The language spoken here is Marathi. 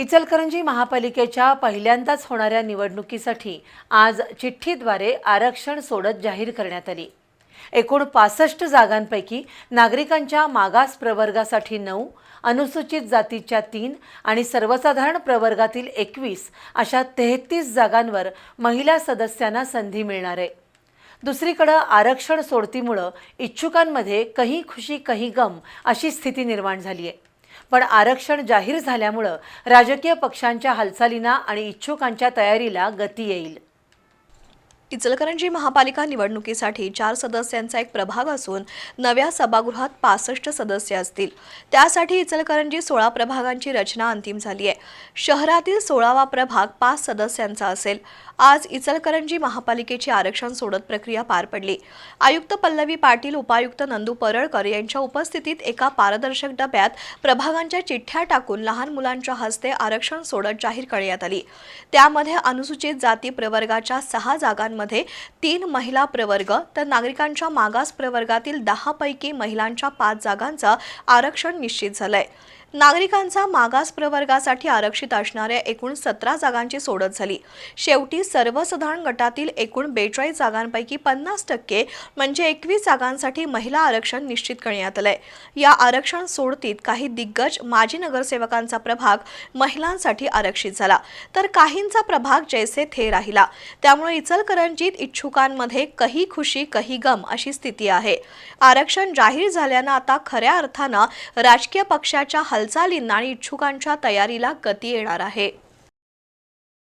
इचलकरंजी महापालिकेच्या पहिल्यांदाच होणाऱ्या निवडणुकीसाठी आज चिठ्ठीद्वारे आरक्षण सोडत जाहीर करण्यात आली. एकूण पासष्ट जागांपैकी नागरिकांच्या मागास प्रवर्गासाठी नऊ अनुसूचित जातीच्या तीन आणि सर्वसाधारण प्रवर्गातील एकवीस अशा तेहतीस जागांवर महिला सदस्यांना संधी मिळणार आहे. दुसरीकडं आरक्षण सोडतीमुळं इच्छुकांमध्ये कही खुशी कही गम अशी स्थिती निर्माण झाली आहे. पण आरक्षण जाहीर झाल्यामुळं राजकीय पक्षांच्या हालचालींना आणि इच्छुकांच्या तयारीला गती येईल. इचलकरंजी महापालिका निवडणुकीसाठी चार सदस्यांचा एक प्रभाग असून नव्या सभागृहात पासष्ट सदस्य असतील. त्यासाठी इचलकरंजी सोळा प्रभागांची रचना अंतिम झाली आहे. शहरातील सोळावा प्रभाग पाच सदस्यांचा असेल. आज इचलकरंजी महापालिकेची आरक्षण सोडत प्रक्रिया पार पडली. आयुक्त पल्लवी पाटील उपायुक्त नंदू परळकर यांच्या उपस्थितीत एका पारदर्शक डब्यात प्रभागांच्या चिठ्ठ्या टाकून लहान मुलांच्या हस्ते आरक्षण सोडत जाहीर करण्यात आली. त्यामध्ये अनुसूचित जाती प्रवर्गाच्या सहा जागांमध्ये तीन महिला प्रवर्ग तर नागरिकांच्या मागास प्रवर्गातील दहा पैकी महिलांच्या पाच जागांचं आरक्षण निश्चित झालंय. नागरिकांचा मागास प्रवर्गासाठी आरक्षित असणाऱ्या एकूण सतरा जागांची सोडत झाली. शेवटी सर्वसाधारण गटातील एकूण बेचाळीस जागांपैकी पन्नास टक्के म्हणजे एकवीस जागांसाठी महिला आरक्षण निश्चित करण्यात आलंय. या आरक्षण सोडतीत काही दिग्गज माजी नगरसेवकांचा प्रभाग महिलांसाठी आरक्षित झाला. तर काहींचा प्रभाग जैसे थे राहिला. त्यामुळे इचलकरंजीत इच्छुकांमध्ये कही खुशी कही गम अशी स्थिती आहे. आरक्षण जाहीर झाल्यानं आता खऱ्या अर्थानं राजकीय पक्षाच्या हालचालींना आणि इच्छुकांच्या तयारीला गती येणार आहे.